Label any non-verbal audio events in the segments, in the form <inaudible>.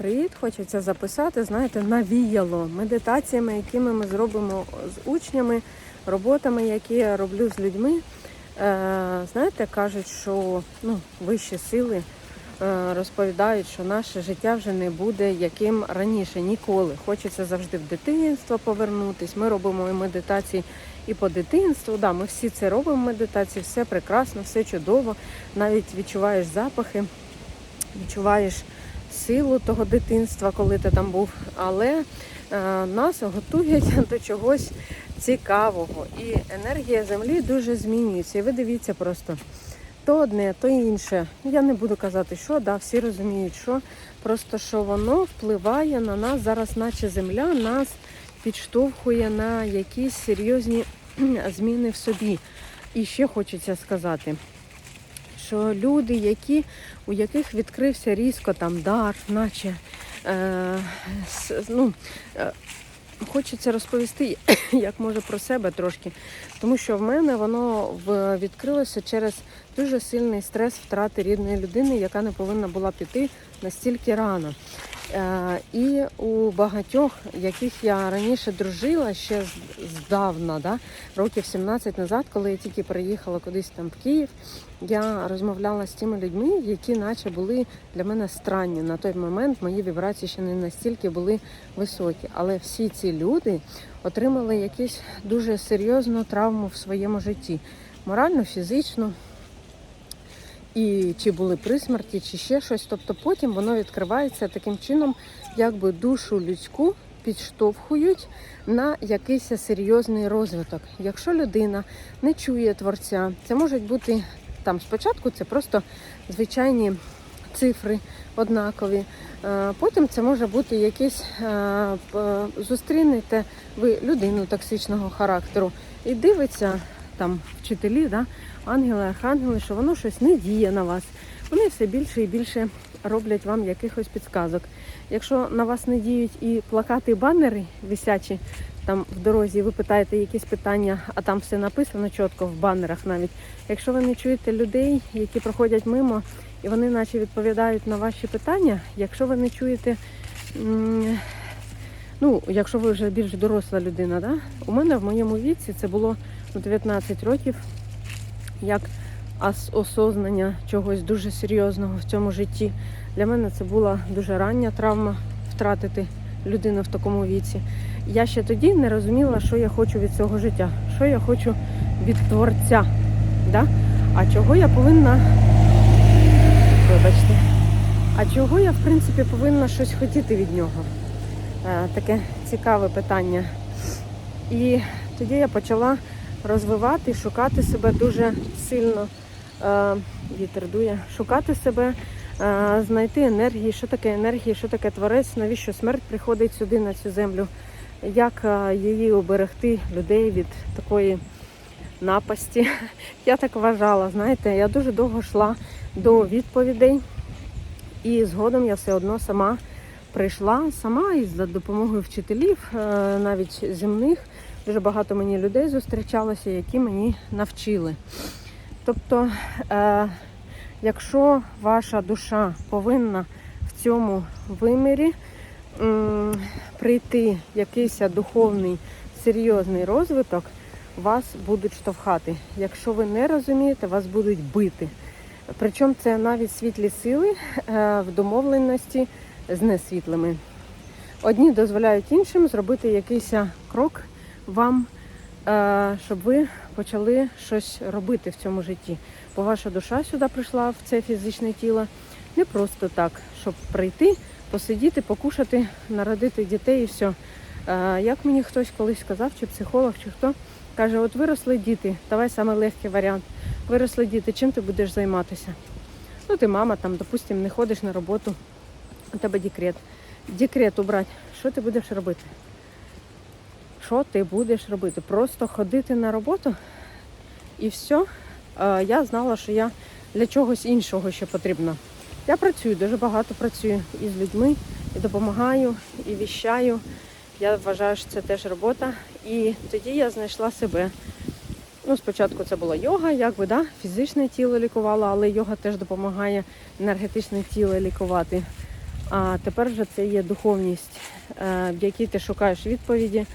Привіт, хочеться записати, знаєте, навіяло медитаціями, якими ми зробимо з учнями, роботами, які я роблю з людьми. Е, знаєте, кажуть, що ну, вищі сили е, розповідають, що наше життя вже не буде яким раніше, ніколи. Хочеться завжди в дитинство повернутись. Ми робимо і медитації і по дитинству. Да, ми всі це робимо медитації, все прекрасно, все чудово. Навіть відчуваєш запахи, відчуваєш силу того дитинства, коли ти там був. Але е, нас готують <laughs> до чогось цікавого. І енергія землі дуже змінюється. І ви дивіться просто. То одне, то інше. Я не буду казати, що, да, всі розуміють, що просто що воно впливає на нас зараз, наче земля нас підштовхує на якісь серйозні <clears throat> зміни в собі. І ще хочеться сказати, що люди, які, у яких відкрився різко там дар, наче е, ну, е, хочеться розповісти, <coughs> як може про себе трошки. Тому що в мене воно відкрилося через дуже сильний стрес втрати рідної людини, яка не повинна була піти настільки рано. Е, І у багатьох, яких я раніше дружила ще здавна, да, років 17 назад, коли я тільки приїхала кудись там в Київ, я розмовляла з тими людьми, які наче були для мене странні. На той момент мої вібрації ще не настільки були високі. Але всі ці люди отримали якусь дуже серйозну травму в своєму житті. Морально, фізично, і чи були при смерті, чи ще щось. Тобто потім воно відкривається таким чином, якби душу людську підштовхують на якийсь серйозний розвиток. Якщо людина не чує творця, це можуть бути там спочатку це просто звичайні цифри однакові. Е, Потім це може бути якесь е, зустрінете ви людину токсичного характеру і дивиться там вчителі, да, ангели, архангели, що воно щось не діє на вас. Вони все більше і більше роблять вам якихось підказок. Якщо на вас не діють і плакати, і банери висячі там в дорозі, ви питаєте якісь питання, а там все написано чітко в банерах навіть. Якщо ви не чуєте людей, які проходять мимо, і вони наче відповідають на ваші питання, якщо ви не чуєте. Ну, якщо ви вже більш доросла людина, да? у мене в моєму віці це було ну, 19 років, як осознання чогось дуже серйозного в цьому житті. Для мене це була дуже рання травма втратити людину в такому віці. Я ще тоді не розуміла, що я хочу від цього життя, що я хочу від творця. Да? А чого я повинна. Вибачте. А чого я, в принципі, повинна щось хотіти від нього? Е, Таке цікаве питання. І тоді я почала розвивати, шукати себе дуже сильно. Е, Вітер дує, шукати себе, е, знайти енергії, що таке енергія, що таке творець, навіщо смерть приходить сюди на цю землю, як е, її оберегти людей від такої напасті. <laughs> Я так вважала, знаєте, я дуже довго йшла до відповідей, і згодом я все одно сама прийшла сама і за допомогою вчителів, навіть земних. Дуже багато мені людей зустрічалося, які мені навчили. Тобто, е, якщо ваша душа повинна в цьому вимірі прийти якийсь духовний серйозний розвиток, вас будуть штовхати. Якщо ви не розумієте, вас будуть бити. Причому це навіть світлі сили е, в домовленості з несвітлими. Одні дозволяють іншим зробити якийсь крок вам, е, щоб ви почали щось робити в цьому житті. Бо ваша душа сюди прийшла в це фізичне тіло не просто так, щоб прийти, посидіти, покушати, народити дітей і все. Е, Як мені хтось колись сказав, чи психолог, чи хто, каже, от виросли діти, давай саме легкий варіант. Виросли діти, чим ти будеш займатися? Ну, ти мама, там, допустим, не ходиш на роботу, у тебе декрет. Декрет убрати, що ти будеш робити? Що ти будеш робити? Просто ходити на роботу і все. Я знала, що я для чогось іншого ще потрібна. Я працюю, дуже багато працюю і з людьми, і допомагаю, і віщаю. Я вважаю, що це теж робота. І тоді я знайшла себе. Ну, спочатку це була йога, якби да, фізичне тіло лікувала, але йога теж допомагає енергетичне тіло лікувати. А тепер вже це є духовність, е, в якій ти шукаєш відповіді.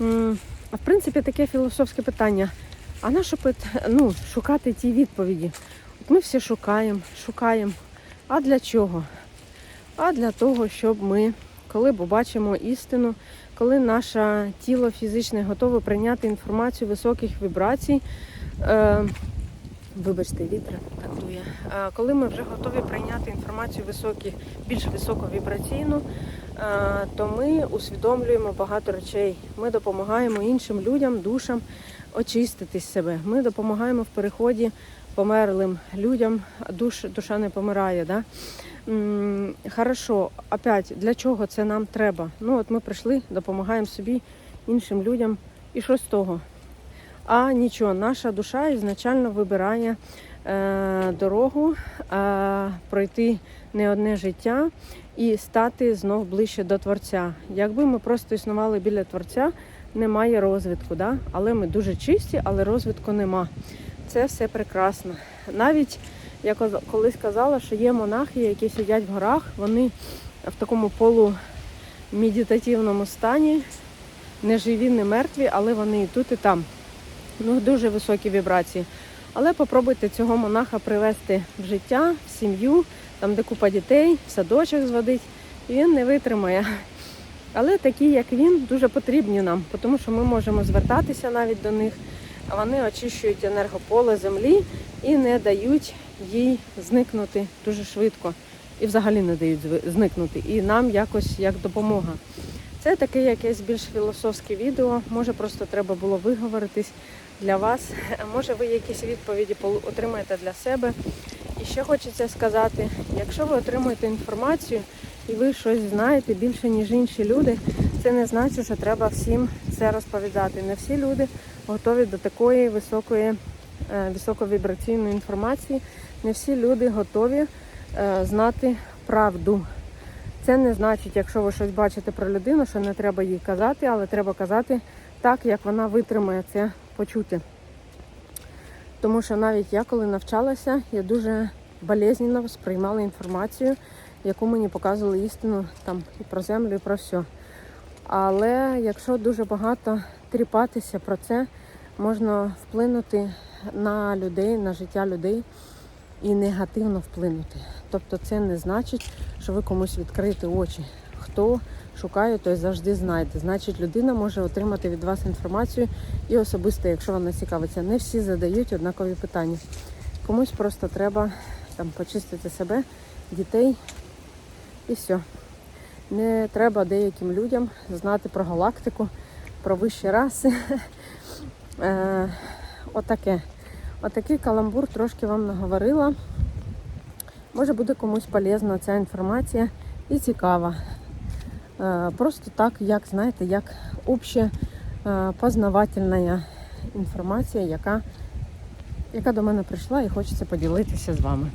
В принципі, таке філософське питання. А на пит- ну, шукати ті відповіді? От ми всі шукаємо, шукаємо. А для чого? А для того, щоб ми, коли побачимо істину, коли наше тіло фізичне готове прийняти інформацію високих вібрацій, е, вибачте, вітер так е, коли ми вже готові прийняти інформацію високі, більш високовібраційну, то ми усвідомлюємо багато речей. Ми допомагаємо іншим людям, душам очистити себе. Ми допомагаємо в переході померлим людям. Душ, душа не помирає. Да? Хорошо, опять для чого це нам треба? Ну от ми прийшли, допомагаємо собі, іншим людям. І що з того? А нічого, наша душа ізначально вибирає дорогу, е, пройти не одне життя і стати знов ближче до Творця. Якби ми просто існували біля Творця, немає розвитку, да? але ми дуже чисті, але розвитку нема. Це все прекрасно. Навіть я колись казала, що є монахи, які сидять в горах, вони в такому полумедитативному стані, не живі, не мертві, але вони і тут, і там. Ну, дуже високі вібрації. Але попробуйте цього монаха привести в життя, в сім'ю, там, де купа дітей, в садочок зводить, і він не витримає. Але такі, як він, дуже потрібні нам, тому що ми можемо звертатися навіть до них, а вони очищують енергополе землі і не дають їй зникнути дуже швидко. І взагалі не дають зникнути. І нам якось як допомога. Це таке якесь більш філософське відео. Може, просто треба було виговоритись для вас. Може, ви якісь відповіді отримаєте для себе. І ще хочеться сказати: якщо ви отримуєте інформацію і ви щось знаєте більше, ніж інші люди, це не значить, що треба всім це розповідати. Не всі люди готові до такої високої, е, високовібраційної інформації. Не всі люди готові е, знати правду. Це не значить, якщо ви щось бачите про людину, що не треба їй казати, але треба казати так, як вона витримає це почути. Тому що навіть я, коли навчалася, я дуже болезненно сприймала інформацію, яку мені показували істину там і про землю, і про все. Але якщо дуже багато тріпатися про це, можна вплинути на людей, на життя людей і негативно вплинути. Тобто це не значить, що ви комусь відкриєте очі. Хто шукає, той завжди знайде. Значить, людина може отримати від вас інформацію і особисто, якщо вона цікавиться. Не всі задають однакові питання. Комусь просто треба там почистити себе, дітей і все. Не треба деяким людям знати про галактику, про вищі раси. <laughs> Е, Отаке. Отакий каламбур трошки вам наговорила. Може буде комусь полезна ця інформація і цікава. Е, Просто так, як знаєте, як обще познавательна інформація, яка, яка до мене прийшла і хочеться поділитися з вами.